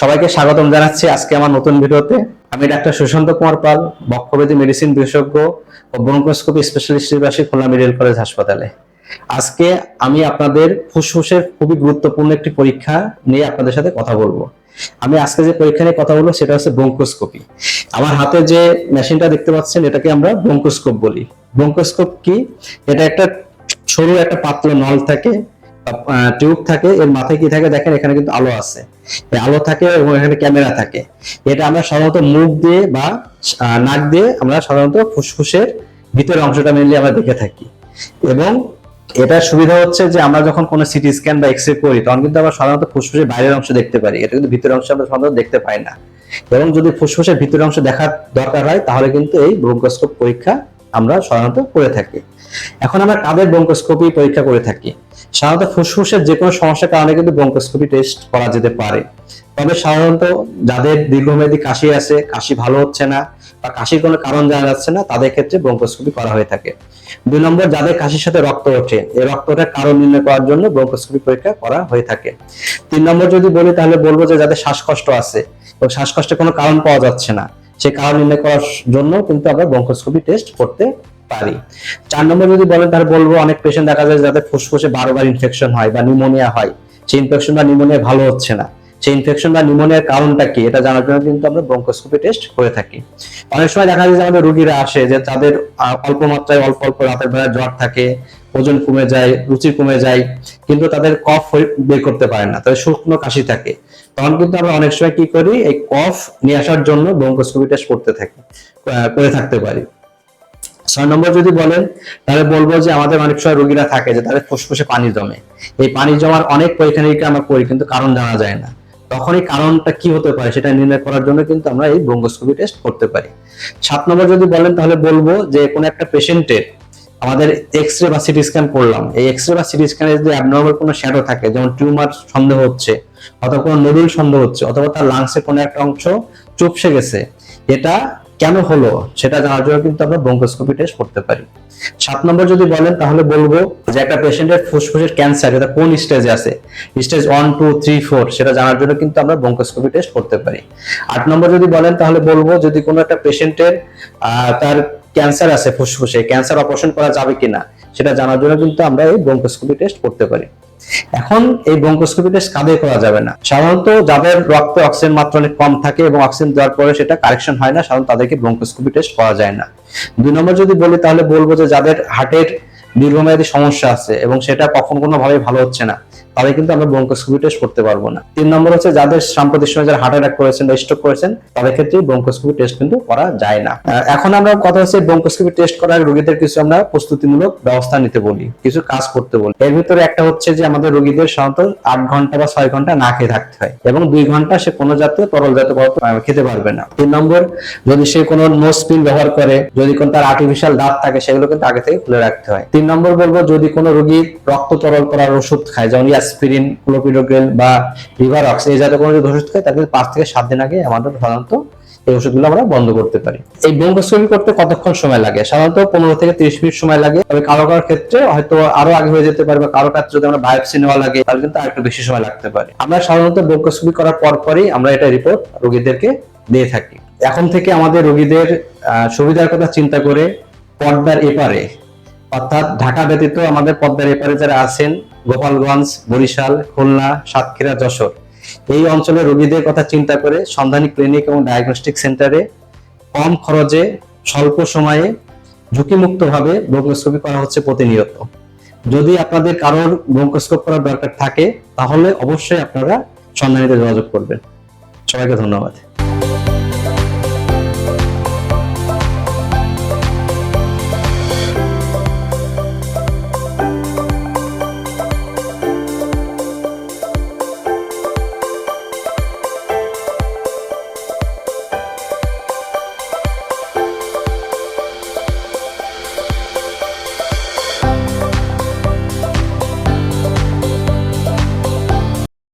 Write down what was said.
সবাইকে স্বাগতম জানাচ্ছি আজকে আমার নতুন ভিডিওতে। আমি ডাক্তার সুশান্ত কুমার পাল বক্ষবেদী মেডিসিন বিশেষজ্ঞ ও ব্রঙ্কোস্কোপি স্পেশালিস্ট হিসেবে খুলনা মেডিকেল কলেজ হাসপাতালে। আজকে আমি আপনাদের ফুসফুসের খুবই গুরুত্বপূর্ণ একটি পরীক্ষা নিয়ে আপনাদের সাথে কথা বলব। আমি আজকে যে পরীক্ষা নিয়ে কথা বলব সেটা হচ্ছে ব্রঙ্কোস্কোপি আমার হাতে যে মেশিনটা দেখতে পাচ্ছেন, এটাকে আমরা ব্রঙ্কোস্কোপ বলি। ব্রঙ্কোস্কোপ কি? এটা একটা সরু একটা পাতলা নল থাকে টিউব থাকে, এর মাথায় কি থাকে দেখেন, এখানে কিন্তু আলো আছে। আলো থাকে এবং এখানে ক্যামেরা থাকে। এটা আমরা সাধারণত মুখ দিয়ে বা নাক দিয়ে আমরা সাধারণত ফুসফুসের ভিতরের অংশটা মেনলি আমরা দেখে থাকি। এবং এটার সুবিধা হচ্ছে যে আমরা যখন কোনো সিটি স্ক্যান বা এক্স করি, তখন কিন্তু আমরা সাধারণত ফুসফুসের বাইরের অংশ দেখতে পারি। এটা কিন্তু ভিতরের অংশ আমরা সাধারণত দেখতে পাই না। এবং যদি ফুসফুসের ভিতরের অংশ দেখার দরকার হয়, তাহলে কিন্তু এই ব্রঙ্কোস্কোপ পরীক্ষা আমরা সাধারণত করে থাকি। এখন আমরা কাদের ব্রঙ্কোস্কোপি পরীক্ষা করে থাকি? সাধারণত ফুসফুসের যে কোনো সমস্যার কারণে কিন্তু ব্রঙ্কোস্কোপি টেস্ট করা যেতে পারে। তবে সাধারণত যাদের দীর্ঘমেয়াদী কাশি আছে, কাশি ভালো হচ্ছে না বা কাশির কোনো কারণ জানা যাচ্ছে না, তাদের ক্ষেত্রে ব্রঙ্কোস্কোপি করা হয়ে থাকে। দুই নম্বর, যাদের কাশির সাথে রক্ত ওঠে, এই রক্ত ওঠার কারণ নির্ণয় করার জন্য ব্রঙ্কোস্কোপি পরীক্ষা করা হয়ে থাকে। তিন নম্বর যদি বলি, তাহলে বলব যে যাদের শ্বাসকষ্ট আছে, এবং শ্বাসকষ্টের কোনো কারণ পাওয়া যাচ্ছে না সেই কারণ নির্ণয় করার জন্য কিন্তু আমরা ব্রঙ্কোস্কোপি টেস্ট করতে পারি। চার নম্বর যদি বলেন, তাহলে বলব অনেক পেশেন্ট দেখা যায় যাদের ফুসফুসে বারবার ইনফেকশন হয় বা নিউমোনিয়া হয়। সেই ইনফেকশন বা নিউমোনিয়া ভালো হচ্ছে না। সেই ইনফেকশন বা নিউমোনিয়ার কারণটা কি, এটা জানার জন্য কিন্তু আমরা ব্রঙ্কোস্কোপি টেস্ট করে থাকি। অনেক সময় দেখা যায় যে আমাদের রোগীরা আসে যে তাদের অল্প মাত্রায় অল্প অল্প রাতের বেলা জ্বর থাকে, ওজন কমে যায়, রুচি কমে যায়, কিন্তু তাদের কফ বের করতে পারে না, তাদের শুকনো কাশি থাকে। তখন কিন্তু আমরা অনেক সময় কি করি, এই কফ নিয়ে আসার জন্য ব্রঙ্কোস্কোপি টেস্ট করতে থাকি করে থাকতে পারি। ছয় নম্বর যদি বলেন, তাহলে বলব যে আমাদের অনেক সময় রোগীরা থাকে যে তাদের ফুসফুসে পানি জমে। এই পানি জমার অনেক পরীক্ষা নিরীক্ষা আমরা করি কিন্তু কারণ জানা যায় না। তখন এই কারণটা কি হতে পারে সেটা নির্ণয় করার জন্য কিন্তু আমরা এই ব্রঙ্গোস্কোপি টেস্ট করতে পারি। সাত নম্বর যদি বলেন, তাহলে বলব যে কোনো একটা পেশেন্টের আমাদের এক্স রে বা সিটি স্ক্যান করলাম। এই এক্স রে বা সিটি স্ক্যানে যদি অ্যাবনর্মাল কোনো শ্যাডো থাকে, যেমন টিউমার সন্দেহ হচ্ছে, অথবা কোনো নুডুল সন্দেহ হচ্ছে, অথবা তার লাংসে কোনো একটা অংশ চুপসে গেছে, এটা কেন হলো সেটা জানার জন্য কিন্তু আমরা ব্রঙ্কোস্কোপি টেস্ট করতে পারি। সাত নম্বর যদি বলেন, তাহলে বলব যে একটা পেশেন্টের ফুসফুসের ক্যান্সার এটা কোন স্টেজে আছে? Stage one two three four সেটা জানার জন্য কিন্তু আমরা ব্রঙ্কোস্কোপি টেস্ট করতে পারি। আট নম্বর যদি বলেন, তাহলে বলব যদি কোনো একটা পেশেন্টের তার ক্যান্সার আছে ফুসফুসে ক্যান্সার অপারেশন করা যাবে কিনা, সেটা জানার জন্য কিন্তু আমরা এই ব্রঙ্কোস্কোপি টেস্ট করতে পারি। এখন এই ব্রঙ্কোস্কোপি টেস্ট কাদের করা যাবে না? সাধারণত যাদের রক্ত অক্সিজেন মাত্রা অনেক কম থাকে এবং অক্সিজেন দেওয়ার পরে সেটা কারেকশন হয় না, সাধারণত তাদেরকে ব্রঙ্কোস্কোপি টেস্ট করা যায় না। দুই নম্বর যদি বলি, তাহলে বলব যে যাদের হার্টের দীর্ঘমেয়াদী সমস্যা আছে এবং সেটা কখন কোনো ভাবে ভালো হচ্ছে না। তাদের কিন্তু আমরা ব্রঙ্কোস্কোপি টেস্ট করতে পারব না। তিন নম্বর হচ্ছে যাদের সাম্প্রতিক সময় যারা হার্ট অ্যাটাক করেছেন বা স্ট্রোক করেছেন, তাদের ক্ষেত্রে ব্রঙ্কোস্কোপি টেস্ট কিন্তু করা যায় না। এখন আমরা কথা হচ্ছে ব্রঙ্কোস্কোপি টেস্ট করার রোগীদের কিছু আমরা প্রস্তুতিমূলক ব্যবস্থা নিতে বলি, কিছু কাজ করতে বলি। এর ভিতরে একটা হচ্ছে যে আমাদের রোগীদের সাধারণত আট ঘণ্টা বা ছয় ঘণ্টা না খেয়ে থাকতে হয় এবং দুই ঘণ্টা সে কোনো জাতীয় তরল জাতীয় পদার্থ খেতে পারবে না। তিন নম্বর, যদি সে কোনো নোজ পিল ব্যবহার করে, যদি কোনো তার আর্টিফিশিয়াল দাঁত থাকে, সেগুলো কিন্তু আগে থেকে খুলে রাখতে হয়। তিন নম্বর বলব, যদি কোনো রোগী রক্ত তরল করার ওষুধ খায়, যেমন অ্যাসপিরিন ক্লোপিডোগ্রেল বা রিভারক্স এই জাতীয় কোনো যদি ওষুধ খায় তাকে পাঁচ থেকে সাত দিন আগে আমাদের সাধারণত এই ওষুধগুলো আমরা বন্ধ করতে পারি। এই ব্রঙ্কোস্কোপি করতে কতক্ষণ সময় লাগে? সাধারণত পনেরো থেকে তিরিশ মিনিট সময় লাগে। তবে কারও কারোর ক্ষেত্রে হয়তো আরও আগে হয়ে যেতে পারে বা কারও ক্ষেত্রে যদি আমরা বায়োপসি নেওয়া লাগে, তাহলে কিন্তু আরেকটু বেশি সময় লাগতে পারে। আমরা সাধারণত ব্রঙ্কোস্কোপি করার পর পরই আমরা এটা রিপোর্ট রোগীদেরকে দিয়ে থাকি। এখন থেকে আমাদের রোগীদের সুবিধার কথা চিন্তা করে পর্দার এপারে অর্থাৎ ঢাকা ব্যতীত আমাদের পদ্মার এপারে যারা আছেন, গোপালগঞ্জ, বরিশাল, খুলনা, সাতক্ষীরা, যশোর, এই অঞ্চলের রোগীদের কথা চিন্তা করে সন্ধানী ক্লিনিক এবং ডায়াগনস্টিক সেন্টারে কম খরচে, স্বল্প সময়ে ঝুঁকিমুক্ত ভাবে ব্রঙ্কোস্কোপি করা হচ্ছে প্রতিনিয়ত। যদি আপনাদের কারোর ব্রঙ্কোস্কোপ করার দরকার থাকে, তাহলে অবশ্যই আপনারা সন্ধানীতে যোগাযোগ করবেন। সবাইকে ধন্যবাদ।